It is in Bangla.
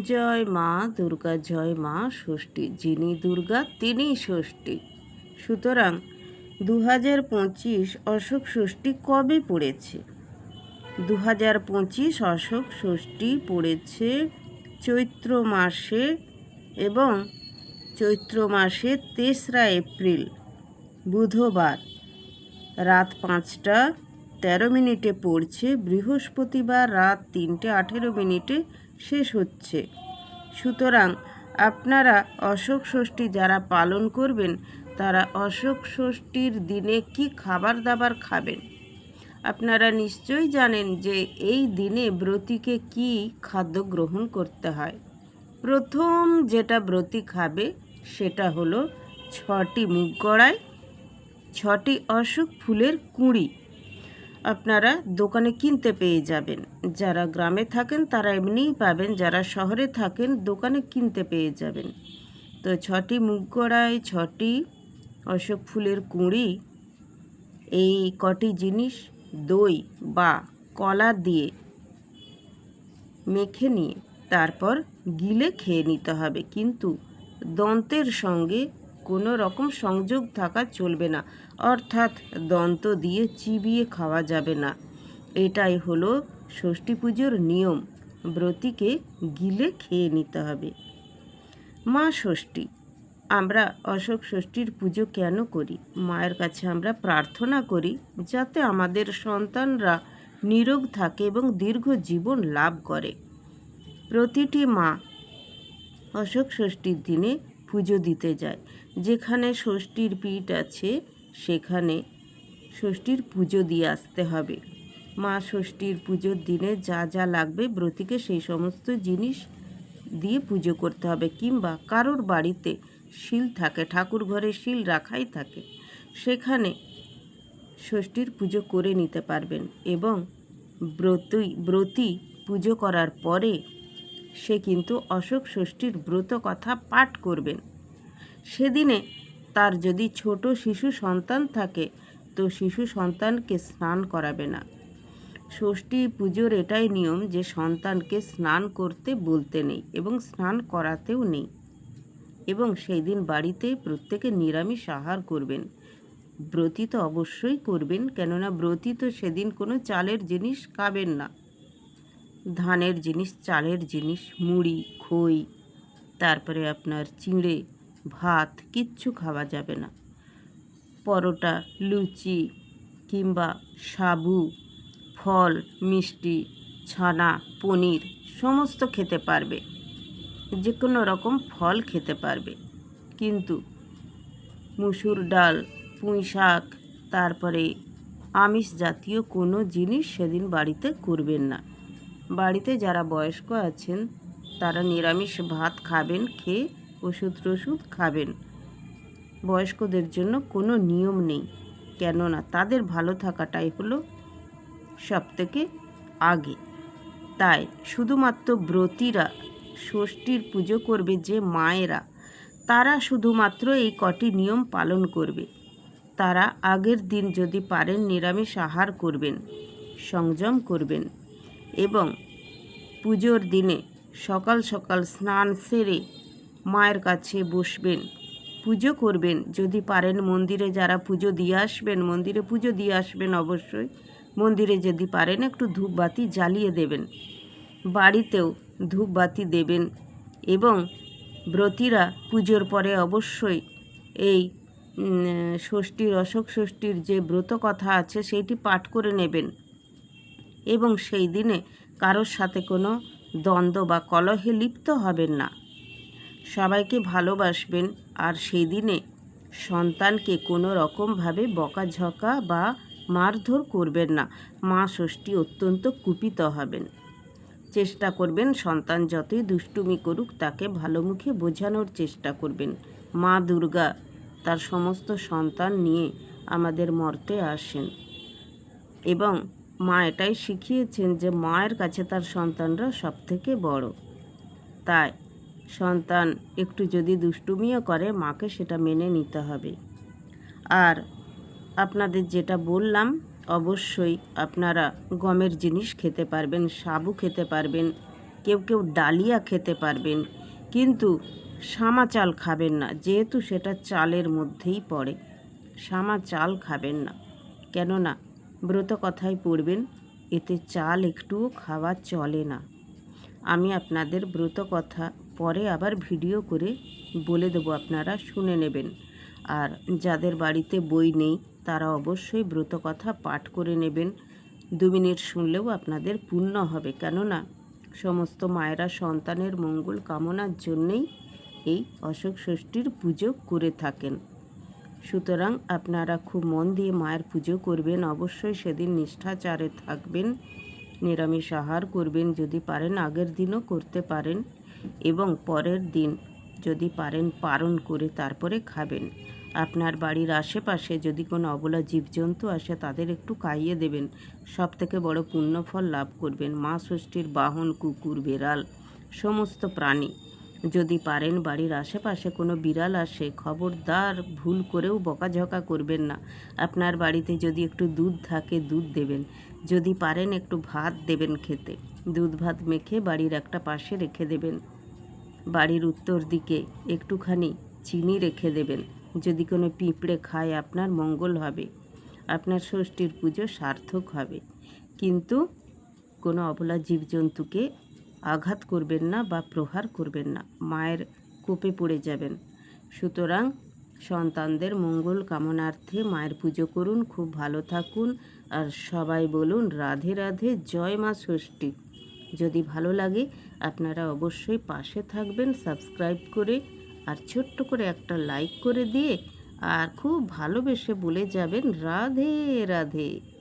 জয় মা দুর্গা, জয় মা ষষ্ঠী। যিনি দুর্গা, তিনি ষষ্ঠী। সুতরাং দু হাজার পঁচিশ অশোক ষষ্ঠী কবে পড়েছে? দু হাজার পঁচিশ অশোক ষষ্ঠী পড়েছে চৈত্র মাসে এবং চৈত্র মাসে তেসরা এপ্রিল, বুধবার। রাত পাঁচটা তেরো মিনিটে পড়ছে, বৃহস্পতিবার রাত তিনটে আঠেরো মিনিটে শেষ হচ্ছে। সুতরাং আপনারা অশোক ষষ্ঠী যারা পালন করবেন, তারা অশোক ষষ্ঠীর দিনে কি খাবার দাবার খাবেন? আপনারা নিশ্চয়ই জানেন যে এই দিনে ব্রতীকে কি খাদ্য গ্রহণ করতে হয়। প্রথম যেটা ব্রতী খাবে, সেটা হলো ছটি মুগ গড়াই ছটি অশোক ফুলের কুঁড়ি। আপনারা দোকানে কিনতে পেয়ে যাবেন। যারা গ্রামে থাকেন, তারা এমনিই পাবেন। যারা শহরে থাকেন, দোকানে কিনতে পেয়ে যাবেন। তো ছটি মুগ গড়াই ছটি অশোক ফুলের কুঁড়ি, এই কটি জিনিস দই বা কলা দিয়ে মেখে নিয়ে তারপর গিলে খেয়ে নিতে হবে। কিন্তু দন্তের সঙ্গে কোনো রকম সংযোগ থাকা চলবে না। অর্থাৎ দন্ত দিয়ে চিবিয়ে খাওয়া যাবে না। এটাই হলো ষষ্ঠী পুজোর নিয়ম। ব্রতীকে গিলে খেয়ে নিতে হবে। মা ষষ্ঠী, আমরা অশোক ষষ্ঠীর পুজো কেন করি? মায়ের কাছে আমরা প্রার্থনা করি যাতে আমাদের সন্তানরা নিরোগ থাকে এবং দীর্ঘ জীবন লাভ করে। প্রতিটি মা অশোক ষষ্ঠীর দিনে পুজো দিতে যায়। যেখানে ষষ্ঠীর পীঠ আছে, সেখানে ষষ্ঠীর পুজো দিয়ে আসতে হবে। মা ষষ্ঠীর পুজোর দিনে যা যা লাগবে ব্রতীকে সেই সমস্ত জিনিস দিয়ে পুজো করতে হবে কিংবা কারোর বাড়িতে শিল থাকে, ঠাকুর ঘরে শিল রাখাই থাকে, সেখানে ষষ্ঠীর পুজো করে নিতে পারবেন এবং ব্রতই, ব্রতী পুজো করার পরে সে কিন্তু অশোক ষষ্ঠীর ব্রত কথা পাঠ করবেন। সেদিনে তার যদি ছোট শিশু সন্তান থাকে, তো শিশু সন্তানকে স্নান করাবে না। ষষ্ঠী পুজোর এটাই নিয়ম যে সন্তানকে স্নান করতে বলতে নেই এবং স্নান করাতেও নেই। এবং সেই দিন বাড়িতে প্রত্যেকে নিরামিষ আহার করবেন। ব্রতী তো অবশ্যই করবেন, কেননা ব্রতী তো সেদিন কোনো চালের জিনিস খাবেন না। ধানের জিনিস, চালের জিনিস, মুড়ি, খই, তারপরে আপনার চিঁড়ে ভাত, কিচ্ছু খাওয়া যাবে না। পরোটা, লুচি কিংবা সাবু, ফল, মিষ্টি, ছানা, পনির সমস্ত খেতে পারবে। যে কোনো রকম ফল খেতে পারবে। কিন্তু মুসুর ডাল, পুঁই শাক, তারপরে আমিষ জাতীয় কোনো জিনিস সেদিন বাড়িতে করবেন না। বাড়িতে যারা বয়স্ক আছেন, তারা নিরামিষ ভাত খাবেন, খেয়ে ওষুধ টষুধ খাবেন। বয়স্কদের জন্য কোনো নিয়ম নেই, কেননা তাদের ভালো থাকাটাই হলো সব থেকে আগে। তাই শুধুমাত্র ব্রতীরা ষষ্ঠীর পুজো করবে যে মায়েরা, তারা শুধুমাত্র এই কটি নিয়ম পালন করবে। তারা আগের দিন যদি পারেন নিরামিষ আহার করবেন, সংযম করবেন এবং পুজোর দিনে সকাল সকাল স্নান সেরে মায়ের কাছে বসবেন, পুজো করবেন। যদি পারেন মন্দিরে যারা পুজো দিয়ে আসবেন, মন্দিরে পুজো দিয়ে আসবেন অবশ্যই। মন্দিরে যদি পারেন একটু ধূপবাতি জ্বালিয়ে দেবেন। বাড়িতেও ধূপবাতি দেবেন এবং ব্রতীরা পুজোর পরে অবশ্যই এই ষষ্ঠীর অশোক ষষ্ঠীর যে ব্রত কথা আছে সেইটি পাঠ করে নেবেন। এবং সেই দিনে কারোর সাথে কোনো দ্বন্দ্ব বা কলহে লিপ্ত হবেন না। সবাইকে ভালোবাসবেন আর সেই দিনে সন্তানকে কোনো রকমভাবে বকাঝকা বা মারধর করবেন না। মা ষষ্ঠী অত্যন্ত কুপিত হবেন। চেষ্টা করবেন সন্তান যতই দুষ্টুমি করুক তাকে ভালো মুখে বোঝানোর চেষ্টা করবেন। মা দুর্গা, তার সমস্ত সন্তান নিয়ে আমাদের মর্তে আসেন। এবং মা এটাই শিখিয়েছেন যে মায়ের কাছে তার সন্তানরা সবথেকে বড়। তাই সন্তান একটু যদি দুষ্টুমিও করে, মাকে সেটা মেনে নিতে হবে। আর আপনাদের যেটা বললাম, অবশ্যই আপনারা গমের জিনিস খেতে পারবেন, সাবু খেতে পারবেন, কেউ কেউ ডালিয়া খেতে পারবেন, কিন্তু সামা চাল খাবেন না, যেহেতু সেটা চালের মধ্যেই পড়ে। সামা চাল খাবেন না। কেননা ব্রত কথায় পড়বেন, এতে চাল একটুও খাওয়া চলে না। আমি আপনাদের ব্রত কথা পরে আবার ভিডিও করে বলে দেবো আপনারা শুনে নেবেন। আর যাদের বাড়িতে বই নেই, তারা অবশ্যই ব্রত কথা পাঠ করে নেবেন। দু মিনিট শুনলেও আপনাদের পূর্ণ হবে। কেননা, সমস্ত মায়েরা সন্তানের মঙ্গল কামনার জন্যেই এই অশোক ষষ্ঠীর পুজো করে থাকেন। সুতরাং আপনারা খুব মন দিয়ে মায়ের পুজো করবেন। অবশ্যই সেদিন নিষ্ঠাচারে থাকবেন নিরামিষ আহার করবেন। যদি পারেন, আগের দিনও করতে পারেন। এবং পরের দিন যদি পারেন পারণ করে তারপরে খাবেন। আপনার বাড়ির আশেপাশে যদি কোনো অবলা জীবজন্তু আসে, তাদের একটু খাইয়ে দেবেন। সব থেকে বড় পুণ্যফল লাভ করবেন। মা ষষ্ঠীর বাহন, কুকুর, বেড়াল, সমস্ত প্রাণী। যদি পারেন বাড়ির আশেপাশে কোনো বিড়াল আসে, খবরদার ভুল করেও বকাঝকা করবেন না। আপনার বাড়িতে যদি একটু দুধ থাকে, দুধ দেবেন। যদি পারেন একটু ভাত দেবেন খেতে। দুধ ভাত মেখে বাড়ির একটা পাশে রেখে দেবেন। বাড়ির উত্তর দিকে একটুখানি চিনি রেখে দেবেন। যদি কোনো পিঁপড়ে খায়, আপনার মঙ্গল হবে। আপনার ষষ্ঠীর পুজো সার্থক হবে। কিন্তু কোনো অবলা জীবজন্তুকে আঘাত করবেন না বা প্রহার করবেন না। মায়ের কোপে পড়ে যাবেন। সুতরাং সন্তানদের মঙ্গল কামনার্থে মায়ের পুজো করুন, খুব ভালো থাকুন। আর সবাই বলুন, রাধে রাধে, জয় মা ষষ্ঠী। যদি ভালো লাগে, আপনারা অবশ্যই পাশে থাকবেন, সাবস্ক্রাইব করে আর ছোট্ট করে একটা লাইক করে দিয়ে আর খুব ভালোবেসে বলে যাবেন, রাধে রাধে।